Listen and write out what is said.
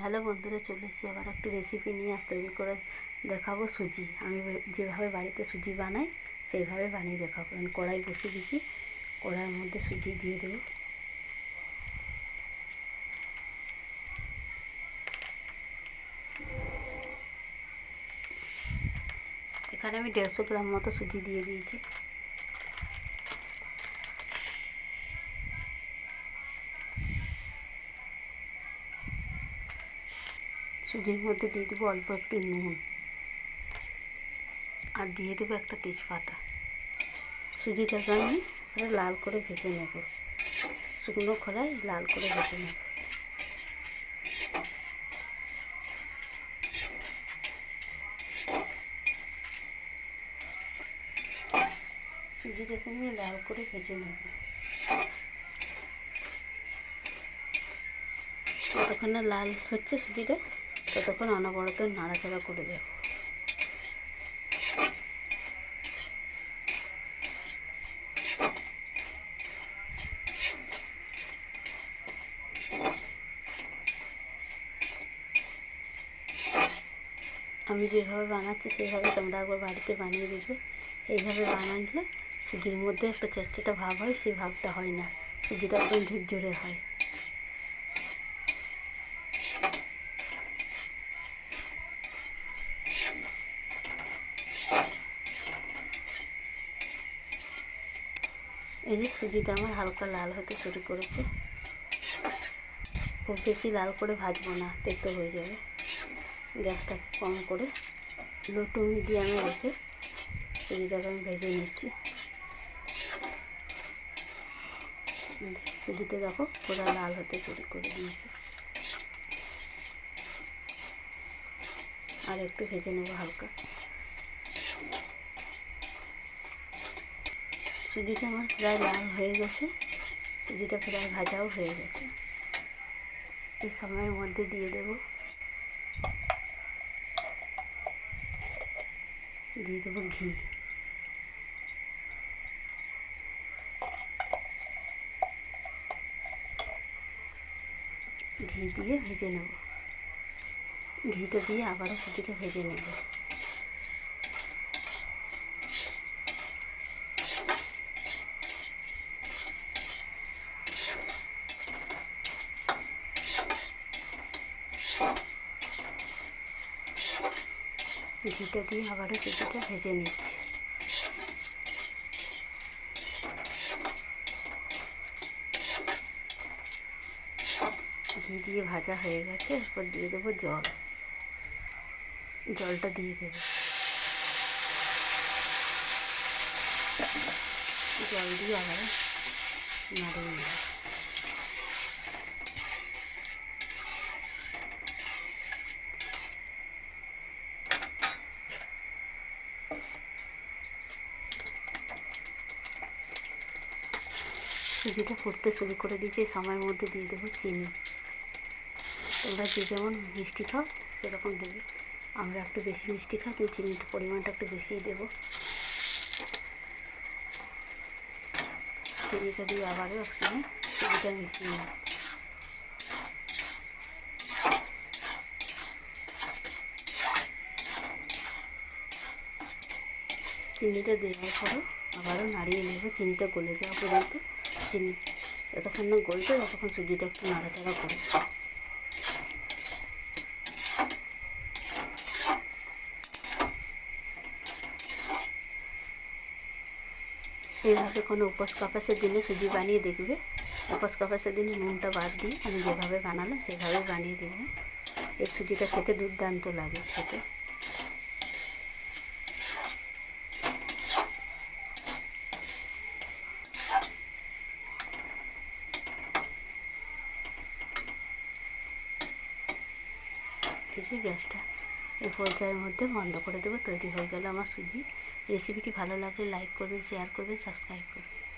Hello বন্ধুরা, চলে এসেছি আবার একটু রেসিপি নিয়ে আস তৈরি করে দেখাবো সুজি। আমি যেভাবে বাড়িতে সুজি বানাই, সেইভাবে বানিয়ে দেখাবো। আমি কড়াই বসিয়ে দিচ্ছি কড়াইয়ের মধ্যে সুজি দিয়ে দেবো। এখানে আমি দেড়শো গ্রাম মতো সুজি দিয়ে দিয়েছি। সুজির মধ্যে দিয়ে দেবো অল্প একটু নুন। আর দিয়ে দেবো একটা তেজপাতা। সুজিটাকে আমি লাল করে ভেজে নেব। শুকনো খোলায় লাল করে ভেজে নেব। সুজিটাকে আমি লাল করে ভেজে নেব। যতক্ষণ লাল হচ্ছে সুজিটা ততক্ষণ অনবরত নাড়াচাড়া করে দেব। আমি যেভাবে বানাচ্ছি সেইভাবে তোমরা একবার বাড়িতে বানিয়ে দেখবে। এইভাবে বানালে সুজির মধ্যে একটা চটচটা ভাব হয়, সেই ভাবটা হয় না। সুজিটা একদম ঝুরঝুরে হয়। এই যে সুজিটা আমার হালকা লাল হতে শুরু করেছে। খুব বেশি লাল করে ভাজবো না, তেতো হয়ে যাবে। গ্যাসটাকে কম করে লো টু মিডিয়ামে রেখে সুজিটাকে আমি ভেজে নিচ্ছি। সুজিটা দেখো পুরো লাল হতে শুরু করে দিয়েছে। আর একটু ভেজে নেব হালকা। সুজিটা আমার প্রায় লাল হয়ে গেছে সুজিটা প্রায় ভাজাও হয়ে গেছে। এই সময়ের মধ্যে দিয়ে দেব। দিয়ে দেবো ঘি। ঘি দিয়ে ভেজে নেব। ঘিটা দিয়ে আবারও সুজিটা ভেজে নেব। ঘিটা দিয়ে আবারও সুজিটা ভেজে নিচ্ছি। ঘি দিয়ে ভাজা হয়ে গেছে, এরপর দিয়ে দেবো জল। জলটা দিয়ে দেবো। জল দিয়ে আবার নাড়িয়ে নেব। সুজিটা ফুটতে শুরু করে দিয়েছি সময়ের মধ্যে দিয়ে দেবো চিনি। তোমরা যে যেমন মিষ্টি খাও, সেরকম দেবে। আমরা একটু বেশি মিষ্টি খাই তুমি চিনির পরিমাণটা একটু বেশিই দেবো। চিনিটা দিয়ে আবারও একসঙ্গে সুজিটা মিশিয়ে নেব। চিনিটা দেওয়ার পরও আবারও নাড়িয়ে নেব, চিনিটা গলে যাওয়া পর্যন্ত। চিনি যতক্ষণ না গলছে ততক্ষণ সুজিটা একটু নাড়াচাড়া করে। এইভাবে কোনো উপোস কাপাসের দিনে সুজি বানিয়ে দেখবে। উপোস কাপাসের দিনে নুনটা বাদ দিয়ে আমি যেভাবে বানালাম, সেভাবে বানিয়ে দেখবে। এই সুজিটা খেতে দুর্দান্ত লাগে খেতে। কিছু গ্যাসটা এই পর্যায়ের মধ্যে বন্ধ করে দেবো, তৈরি হয়ে গেল আমার সুজি। রেসিপিটি ভালো লাগলে লাইক করবেন, শেয়ার করবেন, সাবস্ক্রাইব করবেন।